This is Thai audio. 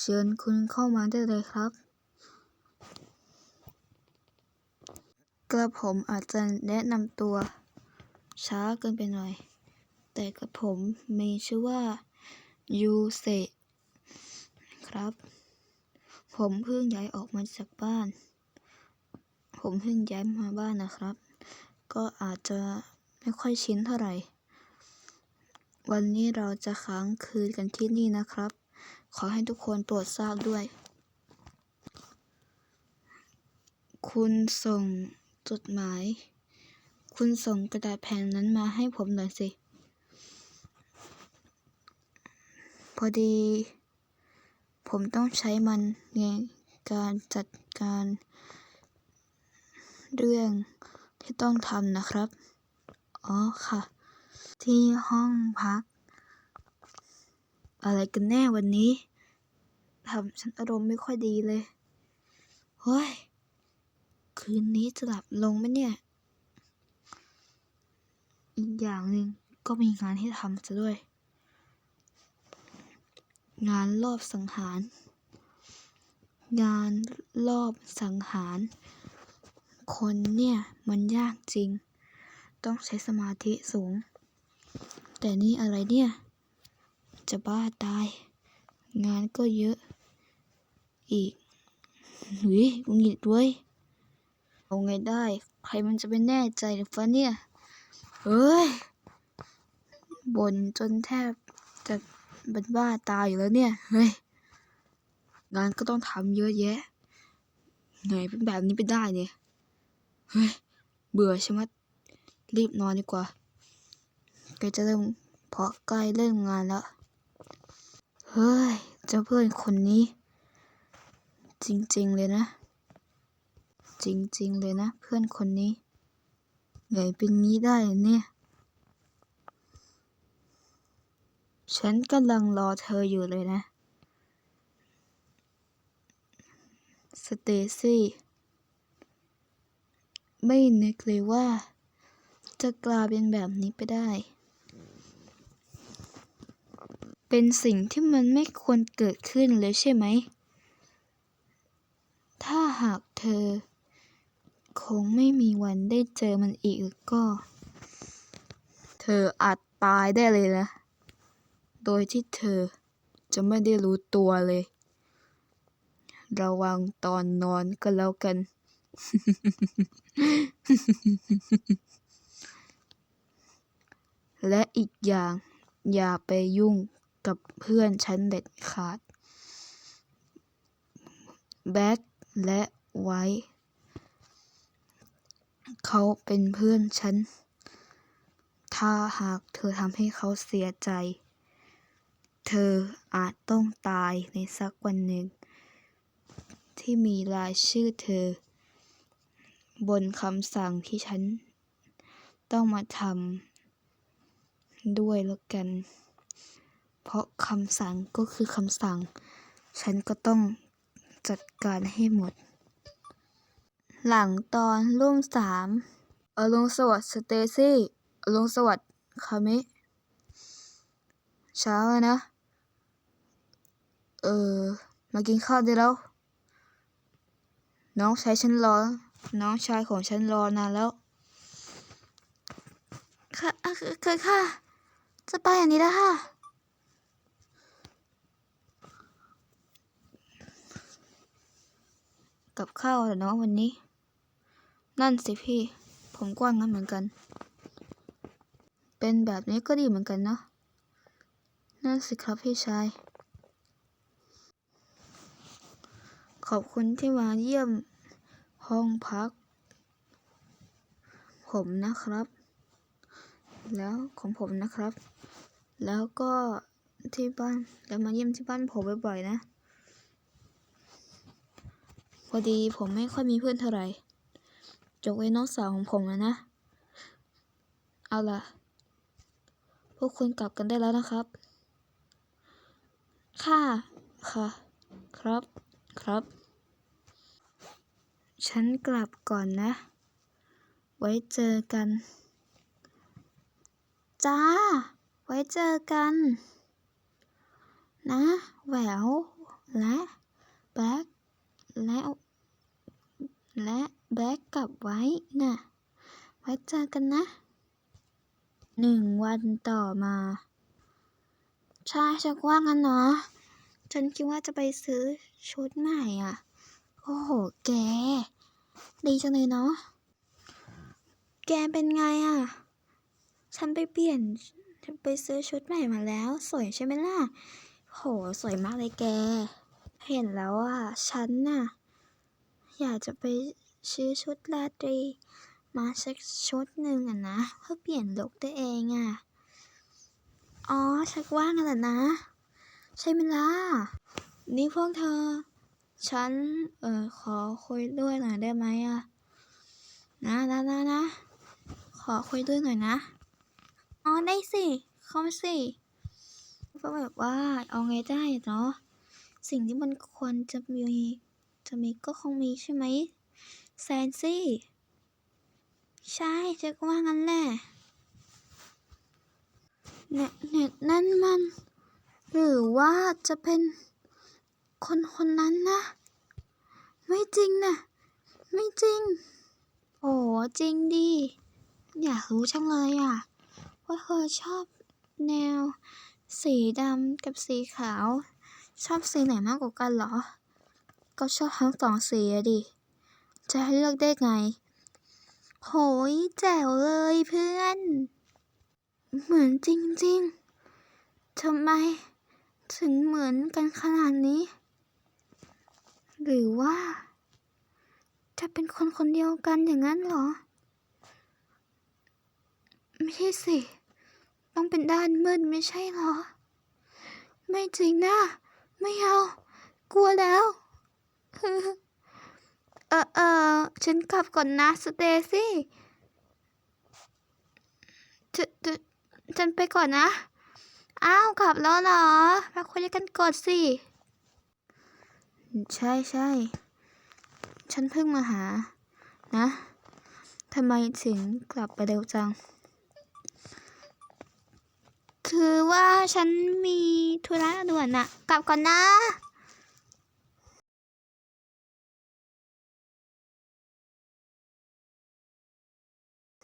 เชิญคุณเข้ามาได้เลยครับ กระผมอาจจะแนะนำตัว ช้าเกินไปหน่อย แต่กระผมมีชื่อว่ายูเซครับ ผมเพิ่งย้ายออกมาจากบ้าน ผมเพิ่งย้ายมาบ้านนะครับ ก็อาจจะไม่ค่อยชินเท่าไหร่ วันนี้เราจะค้างคืนกันที่นี่นะครับ ขอให้ทุกคนโปรดทราบด้วย คุณส่งจดหมาย คุณส่งกระดาษแผ่นนั้นมาให้ผมหน่อยสิ พอดี ผมต้องใช้มันในการจัดการ เรื่องที่ต้องทำนะครับ อ๋อค่ะ ที่ห้องพักอะไรกันแน่วันนี้ ทำฉันอารมณ์ไม่ค่อยดีเลย เฮ้ย คืนนี้จะหลับลงไหมเนี่ย อีกอย่างหนึ่งก็มีงานให้ทำซะด้วย งานรอบสังหาร งานรอบสังหาร คนเนี่ยมันยากจริง ต้องใช้สมาธิสูง แต่นี่อะไรเนี่ย จะบ้าตาย งานก็เยอะ อีกหรือหงุดหงิดเว้ยเอาไงได้ ใครมันจะไปแน่ใจหรือฟะเนี่ย เฮ้ยบ่นจนแทบจะเป็นบ้าตายอยู่แล้วเนี่ย เฮ้ย งานก็ต้องทำเยอะแยะ ไงเป็นแบบนี้ไปได้เนี่ย เฮ้ย เบื่อใช่ไหมรีบนอนดีกว่าใกล้จะเริ่มเพาะใกล้เริ่มงานแล้ว เฮ้ย เจ้าเพื่อนคนนี้ จริง ๆ เลยนะ จริง ๆ เลยนะ เพื่อนคนนี้ไงเป็นงี้ได้เนี่ย ฉันกำลังรอเธออยู่เลยนะสเตซี่ไม่นึกเลยว่า จะกลายเป็นแบบนี้ไปได้ เป็นสิ่งที่มันไม่ควรเกิดขึ้นเลยใช่ไหม อ คงไม่มีวันได้เจอมันอีกก็ เธออาจตายได้เลยนะ โดยที่เธอจะไม่ได้รู้ตัวเลย ระวังตอนนอนก็แล้วกัน และอีกอย่างอย่าไปยุ่งกับเพื่อนฉันเด็ดขาด แบ็คและ ไว้ เขาเป็นเพื่อนฉัน ถ้าหากเธอทำให้เขาเสียใจ เธออาจต้องตายในสักวันหนึ่ง ที่มีรายชื่อเธอ บนคำสั่งที่ฉัน ต้องมาทำด้วยแล้วกัน เพราะคำสั่งก็คือคำสั่ง ฉันก็ต้องจัดการให้หมด หลังตอนรุ่มสามอรุณสวัสดิ์สเตซี่อรุณสวัสดิ์คามิ เช้าแล้วนะ เออ มากินข้าวได้แล้ว น้องชายฉันรอ น้องชายของฉันรอนานแล้วค่ะอะคือค่ะ จะไปอย่างนี้แล้วค่ะ กับข้าวเหรอน้องวันนี้ นั่นสิพี่ ผมกว้างงั้นเหมือนกัน เป็นแบบนี้ก็ดีเหมือนกันเนาะ นั่นสิครับพี่ชาย ขอบคุณที่มาเยี่ยมห้องพัก ผมนะครับ แล้วของผมนะครับ แล้วก็ที่บ้านแล้วมาเยี่ยมที่บ้านผมบ่อยๆนะ พอดีผมไม่ค่อยมีเพื่อนเท่าไหร่ ยกเว้นน้องสาวของผมนะนะ เอาล่ะ พวกคุณกลับกันได้แล้วนะครับ ค่ะ ค่ะ ครับ ครับ ฉันกลับก่อนนะ ไว้เจอกัน จ้า ไว้เจอกัน นะ แหวว และ แบล็กและ และแบล็กกลับไว้น่ะไว้เจอกันนะหนึ่งวันต่อมา ใช่ฉันว่างั้นเนาะฉันคิดว่าจะไปซื้อชุดใหม่อะ โอ้โห แก ดีจังเลยเนาะแกเป็นไงอะ ฉันไปเปลี่ยน ฉันไปซื้อชุดใหม่มาแล้ว สวยใช่ไหมล่ะ โห สวยมากเลยแก เห็นแล้วอะ ฉันน่ะ อยากจะไปซื้อชุดราตรี มาสักชุดหนึ่งอะนะ เพื่อเปลี่ยนลุคตัวเองอะอ๋อชักว่างกันแหละนะ ใช่ไหมล่ะ นี่พวกเธอ ฉัน เออขอคุยด้วยหน่อยได้ไหมอะนะนะนะนะ ขอคุยด้วยหน่อยนะ อ๋อได้สิ เข้ามาสิก็แบบว่าเอาไงได้เนาะ สิ่งที่มันควรจะมี จะมีก็คงมีใช่ไหมแซนซี่ ใช่จ๊ก็ว่างั้นแหละเนี่ยเนี่ยนั่นมัน หรือว่าจะเป็นคนคนนั้นนะ ไม่จริงนะ ไม่จริง โอ้จริงดิ อยากรู้จังเลยอะ ว่าเธอชอบแนว สีดำกับสีขาว ชอบสีไหนมากกว่ากันเหรอ ก็ชอบทั้งสองสีอะดิ จะให้เลือกได้ไง โหยแจ๋วเลยเพื่อน เหมือนจริงๆ ทำไม ถึงเหมือนกันขนาดนี้ หรือว่า จะเป็นคนคนเดียวกันอย่างนั้นเหรอ ไม่ใช่สิ ต้องเป็นด้านมืดไม่ใช่เหรอ ไม่จริงนะ ไม่เอา กลัวแล้ว เออเออฉันกลับก่อนนะสเตซี่ฉันฉันไปก่อนนะ อ้าวกลับแล้วเหรอมาคุยกันก่อนสิ ใช่ใช่ฉันเพิ่งมาหา นะทำไมถึงกลับไปเร็วจัง คือว่าฉันมีธุระด่วนอะกลับก่อนนะ